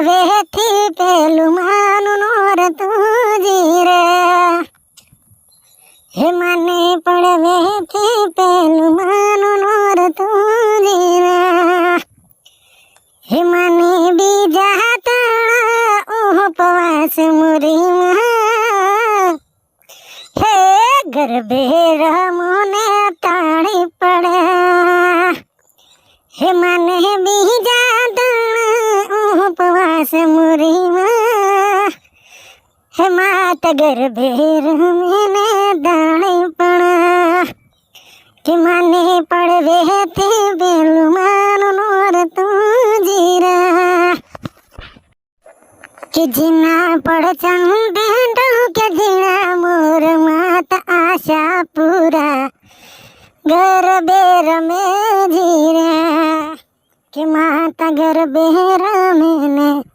વેથી પેલું માનું નોર તુજી રે હે મને પણ વેથી પેલું માનું નોર તુજી રે હે મને બીજા તણા ઉપવાસ મુરીમાં હે ગરબે રમોને તાણી પડે હે મને બીજા से मुरी माँ हे मात गर्भेर मैंने दाणे पड़ा कि माने पड़वे ते बेलुमान नोर तू जीरा। कि जिना पड़ चंदे के जीना मोर मात आशा पूरा। घर बेर में जीरा। कि माता घर बेर मैंने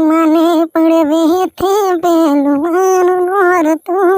મને પડવે તે પેલું માનું નોર તું